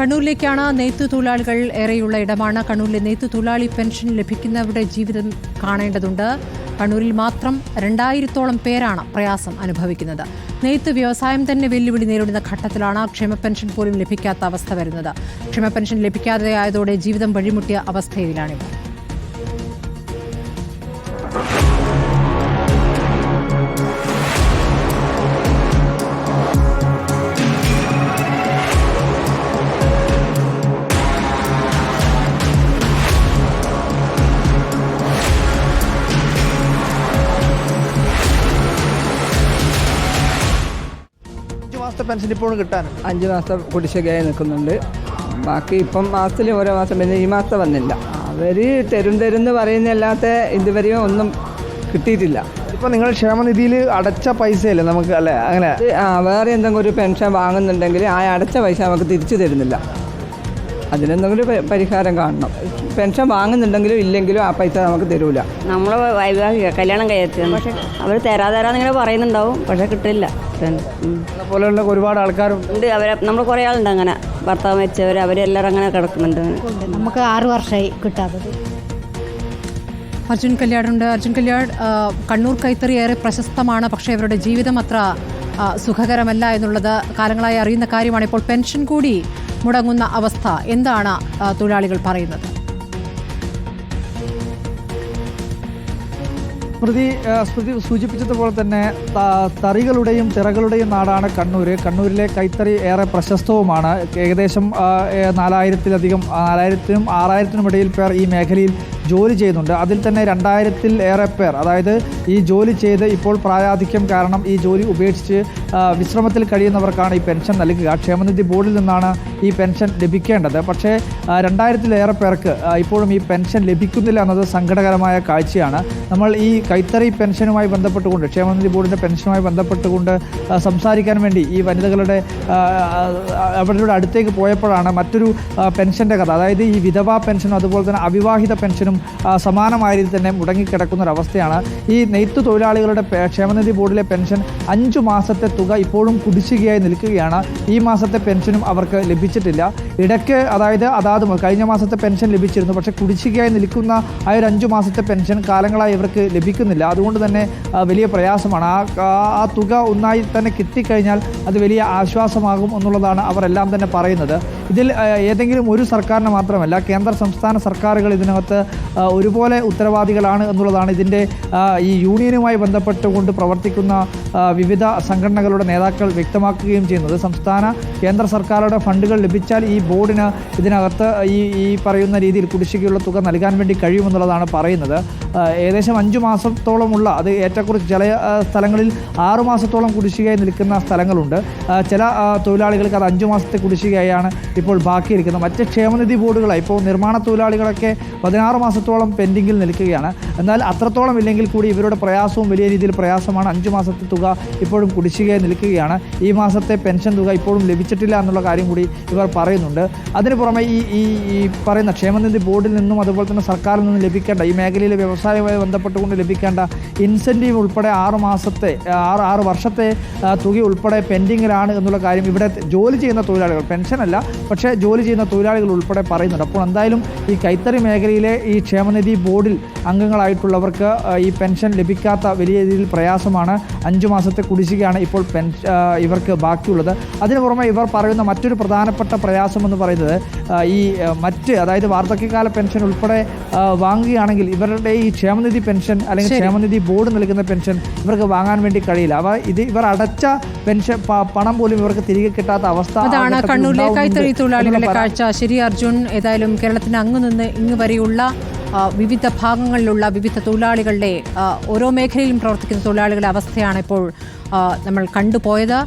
കണ്ണൂരിലേക്കാണ് നെയ്ത്തു തൊഴിലാളികൾ ഏറെയുള്ള ഇടമാണ്. കണ്ണൂരിലെ നെയ്ത്തു തൊഴിലാളി പെൻഷൻ ലഭിക്കുന്നവരുടെ ജീവിതം കാണേണ്ടതുണ്ട്. കണ്ണൂരിൽ മാത്രം രണ്ടായിരത്തോളം പേരാണ് പ്രയാസം അനുഭവിക്കുന്നത്. നെയ്ത്ത് വ്യവസായം തന്നെ വെല്ലുവിളി നേരിടുന്ന ഘട്ടത്തിലാണ് ക്ഷേമ പെൻഷൻ പോലും ലഭിക്കാത്ത അവസ്ഥ വരുന്നത്. ക്ഷേമ പെൻഷൻ ലഭിക്കാതെ ആയതോടെ ജീവിതം വഴിമുട്ടിയ അവസ്ഥയിലാണിവർ മാസത്തെ പെൻഷൻ ഇപ്പോഴും കിട്ടാൻ? അഞ്ച് മാസം കുടിശ്ശികയായി നിൽക്കുന്നുണ്ട്. ബാക്കി ഇപ്പം മാസത്തിൽ ഓരോ മാസം പിന്നെ ഈ മാസം വന്നില്ല. അവർ തരും തരും എന്ന് പറയുന്നല്ലാത്ത ഇതുവരെയും ഒന്നും കിട്ടിയിട്ടില്ല. ഇപ്പൊ നിങ്ങൾ ക്ഷേമനിധിയിൽ അടച്ച പൈസയല്ലേ നമുക്ക് അല്ലേ? അങ്ങനെ. ആ വേറെ എന്തെങ്കിലും ഒരു പെൻഷൻ വാങ്ങുന്നുണ്ടെങ്കിൽ ആ അടച്ച പൈസ നമുക്ക് തിരിച്ചു തരുന്നില്ല. അതിനെന്തെങ്കിലും ഒരു പരിഹാരം കാണണം. പെൻഷൻ വാങ്ങുന്നുണ്ടെങ്കിലും ഇല്ലെങ്കിലും ആ പൈസ നമുക്ക് തരൂല. നമ്മളെ വൈവാഹിക കല്യാണം കഴിയത്തിന് പക്ഷെ അവർ തരാ തരാന്നിങ്ങനെ പറയുന്നുണ്ടാവും. പക്ഷെ കിട്ടില്ല. പോലെയുള്ള ഒരുപാട് ആൾക്കാരും ഉണ്ട്. അവരെ നമ്മൾ കുറേ ആളുണ്ട് അങ്ങനെ. ഭർത്താവ് വെച്ചവർ അവരെല്ലാവരും അങ്ങനെ കിടക്കുന്നുണ്ട് നമുക്ക് ആറ് വർഷമായി കിട്ടാത്തത് അർജുൻ കല്യാടുണ്ട്. അർജുൻ കല്യാട് കണ്ണൂർ കൈത്തറി ഏറെ പ്രശസ്തമാണ്. പക്ഷേ ഇവരുടെ ജീവിതം അത്ര സുഖകരമല്ല എന്നുള്ളത് കാലങ്ങളായി അറിയുന്ന കാര്യമാണ്. ഇപ്പോൾ പെൻഷൻ കൂടി മുടങ്ങുന്ന അവസ്ഥ. എന്താണ് തൊഴിലാളികൾ പറയുന്നത്? സ്മൃതി സ്മൃതി സൂചിപ്പിച്ചതുപോലെ തന്നെ തറികളുടെയും തിറകളുടെയും നാടാണ് കണ്ണൂർ കണ്ണൂരിലെ കൈത്തറി ഏറെ പ്രശസ്തവുമാണ്. ഏകദേശം നാലായിരത്തിലധികം നാലായിരത്തിനും ആറായിരത്തിനും ഇടയിൽ പേർ ഈ മേഖലയിൽ ജോലി ചെയ്യുന്നുണ്ട്. അതിൽ തന്നെ രണ്ടായിരത്തിൽ ഏറെ പേർ അതായത് ഈ ജോലി ചെയ്ത് ഇപ്പോൾ പ്രായാധിക്യം കാരണം ഈ ജോലി ഉപേക്ഷിച്ച് വിശ്രമത്തിൽ കഴിയുന്നവർക്കാണ് ഈ പെൻഷൻ നൽകുക. ക്ഷേമനിധി ബോർഡിൽ നിന്നാണ് ഈ പെൻഷൻ ലഭിക്കേണ്ടത്. പക്ഷേ രണ്ടായിരത്തിലേറെ പേർക്ക് ഇപ്പോഴും ഈ പെൻഷൻ ലഭിക്കുന്നില്ല എന്നത് സങ്കടകരമായ കാഴ്ചയാണ്. നമ്മൾ ഈ കൈത്തറി പെൻഷനുമായി ബന്ധപ്പെട്ടുകൊണ്ട് ക്ഷേമനിധി ബോർഡിന്റെ പെൻഷനുമായി ബന്ധപ്പെട്ടുകൊണ്ട് സംസാരിക്കാൻ വേണ്ടി ഈ വനിതകളുടെ അവരുടെ അടുത്തേക്ക് പോയപ്പോഴാണ് മറ്റൊരു പെൻഷന്റെ കഥ. അതായത് ഈ വിധവാ പെൻഷനും അതുപോലെ തന്നെ അവിവാഹിത പെൻഷനും സമാനമായ രീതിയിൽ തന്നെ മുടങ്ങിക്കിടക്കുന്ന ഒരവസ്ഥയാണ് ഈ നെയ്ത്ത് തൊഴിലാളികളുടെ ക്ഷേമനിധി ബോർഡിലെ പെൻഷൻ അഞ്ചു മാസത്തെ തുക ഇപ്പോഴും കുടിശ്ശികയായി നിൽക്കുകയാണ്. ഈ മാസത്തെ പെൻഷനും അവർക്ക് ലഭിച്ചിട്ടില്ല. ഇടയ്ക്ക് അതായത് അതാത് കഴിഞ്ഞ മാസത്തെ പെൻഷൻ ലഭിച്ചിരുന്നു. പക്ഷേ കുടിശ്ശികയായി നിൽക്കുന്ന ആ ഒരു അഞ്ചു മാസത്തെ പെൻഷൻ കാലങ്ങളായി ഇവർക്ക് ലഭിക്കുന്നില്ല അതുകൊണ്ട് തന്നെ വലിയ പ്രയാസമാണ്. ആ ആ- തുക ഒന്നായി തന്നെ കിട്ടിക്കഴിഞ്ഞാൽ അത് വലിയ ആശ്വാസമാകും എന്നുള്ളതാണ് അവരെല്ലാം തന്നെ പറയുന്നത്. ഇതിൽ ഏതെങ്കിലും ഒരു സർക്കാരിന് മാത്രമല്ല കേന്ദ്ര സംസ്ഥാന സർക്കാരുകൾ ഇതിനകത്ത് ഒരുപോലെ ഉത്തരവാദികളാണ് എന്നുള്ളതാണ് ഇതിന്റെ ഈ യൂണിയനുമായി ബന്ധപ്പെട്ടുകൊണ്ട് പ്രവർത്തിക്കുന്ന വിവിധ സംഘടനകളുടെ നേതാക്കൾ വ്യക്തമാക്കുകയും ചെയ്യുന്നത്. സംസ്ഥാന കേന്ദ്ര സർക്കാരുടെ ഫണ്ടുകൾ ലഭിച്ചാൽ ഈ ബോർഡിന് ഇതിനകത്ത് ഈ ഈ പറയുന്ന രീതിയിൽ കുടിശ്ശികയുള്ള തുക നൽകാൻ വേണ്ടി കഴിയുമെന്നുള്ളതാണ് പറയുന്നത്. ഏകദേശം അഞ്ചു മാസത്തോളമുള്ള അത് ഏറ്റക്കുറച്ച് ചില സ്ഥലങ്ങളിൽ ആറു മാസത്തോളം കുടിശ്ശികയായി നിൽക്കുന്ന സ്ഥലങ്ങളുണ്ട്. ചില തൊഴിലാളികൾക്ക് അത് അഞ്ചു മാസത്തെ കുടിശ്ശികയായാണ് ഇപ്പോൾ ബാക്കിയിരിക്കുന്നത്. മറ്റ് ക്ഷേമനിധി ബോർഡുകളായി ഇപ്പോൾ നിർമ്മാണ തൊഴിലാളികളൊക്കെ പതിനാറ് മാസത്തോളം പെൻഡിങ്ങിൽ നിൽക്കുകയാണ്. എന്നാൽ അത്രത്തോളം ഇല്ലെങ്കിൽ കൂടി ഇവരുടെ പ്രയാസവും വലിയ രീതിയിൽ പ്രയാസമാണ്. അഞ്ച് മാസത്തെ തുക ഇപ്പോഴും കുടിശ്ശികയായി നിൽക്കുകയാണ്. ഈ മാസത്തെ പെൻഷൻ തുക ഇപ്പോഴും ലഭിച്ചിട്ടില്ല എന്നുള്ള കാര്യം കൂടി ഇവർ പറയുന്നുണ്ട്. അതിന് പുറമെ ഈ ഈ ഈ പറയുന്ന ക്ഷേമനിധി ബോർഡിൽ നിന്നും അതുപോലെ തന്നെ സർക്കാരിൽ നിന്നും ലഭിക്കേണ്ട ഈ മേഖലയിലെ വ്യവസായവുമായി ബന്ധപ്പെട്ടുകൊണ്ട് ലഭിക്കേണ്ട ഇൻസെന്റീവ് ഉൾപ്പെടെ ആറ് മാസത്തെ ആറ് ആറ് വർഷത്തെ തുക ഉൾപ്പെടെ പെൻഡിങ്ങിലാണ് എന്നുള്ള കാര്യം ഇവിടെ ജോലി ചെയ്യുന്ന തൊഴിലാളികൾ പെൻഷനല്ല പക്ഷേ ജോലി ചെയ്യുന്ന തൊഴിലാളികൾ ഉൾപ്പെടെ പറയുന്നുണ്ട്. അപ്പോൾ എന്തായാലും ഈ കൈത്തറി മേഖലയിലെ ഈ ക്ഷേമനിധി ബോർഡിൽ അംഗങ്ങളായിട്ടുള്ളവർക്ക് ഈ പെൻഷൻ ലഭിക്കാത്ത വലിയ രീതിയിൽ പ്രയാസമാണ്. അഞ്ചു മാസത്തെ കുടിശ്ശികയാണ് ഇപ്പോൾ പെൻഷ ഇവർക്ക് ബാക്കിയുള്ളത്. അതിന് പുറമെ ഇവർ പറയുന്ന മറ്റൊരു പ്രധാനപ്പെട്ട പ്രയാസം എന്ന് പറയുന്നത് ഈ മറ്റ് അതായത് വാർദ്ധക്യകാല പെൻഷൻ ഉൾപ്പെടെ വാങ്ങുകയാണെങ്കിൽ ഇവരുടെ ഈ ക്ഷേമനിധി പെൻഷൻ അല്ലെങ്കിൽ ക്ഷേമനിധി ബോർഡ് നൽകുന്ന പെൻഷൻ ഇവർക്ക് വാങ്ങാൻ വേണ്ടി കഴിയില്ല. അവ ഇത് ഇവർ അടച്ച പെൻഷൻ പണം പോലും ഇവർക്ക് തിരികെ കിട്ടാത്ത അവസ്ഥ അതാണ് കണ്ണൂരിലെ കൈത്തറി തൊഴിലാളികളുടെ കാഴ്ച. ശരി അർജുൻ. ഏതായാലും കേരളത്തിന് അങ്ങ് നിന്ന് ഇങ്ങ് വരെയുള്ള വിവിധ ഭാഗങ്ങളിലുള്ള വിവിധ തൊഴിലാളികളുടെ ഓരോ മേഖലയിലും പ്രവർത്തിക്കുന്ന തൊഴിലാളികളുടെ അവസ്ഥയാണ് ഇപ്പോൾ നമ്മൾ കണ്ടുപോയത്.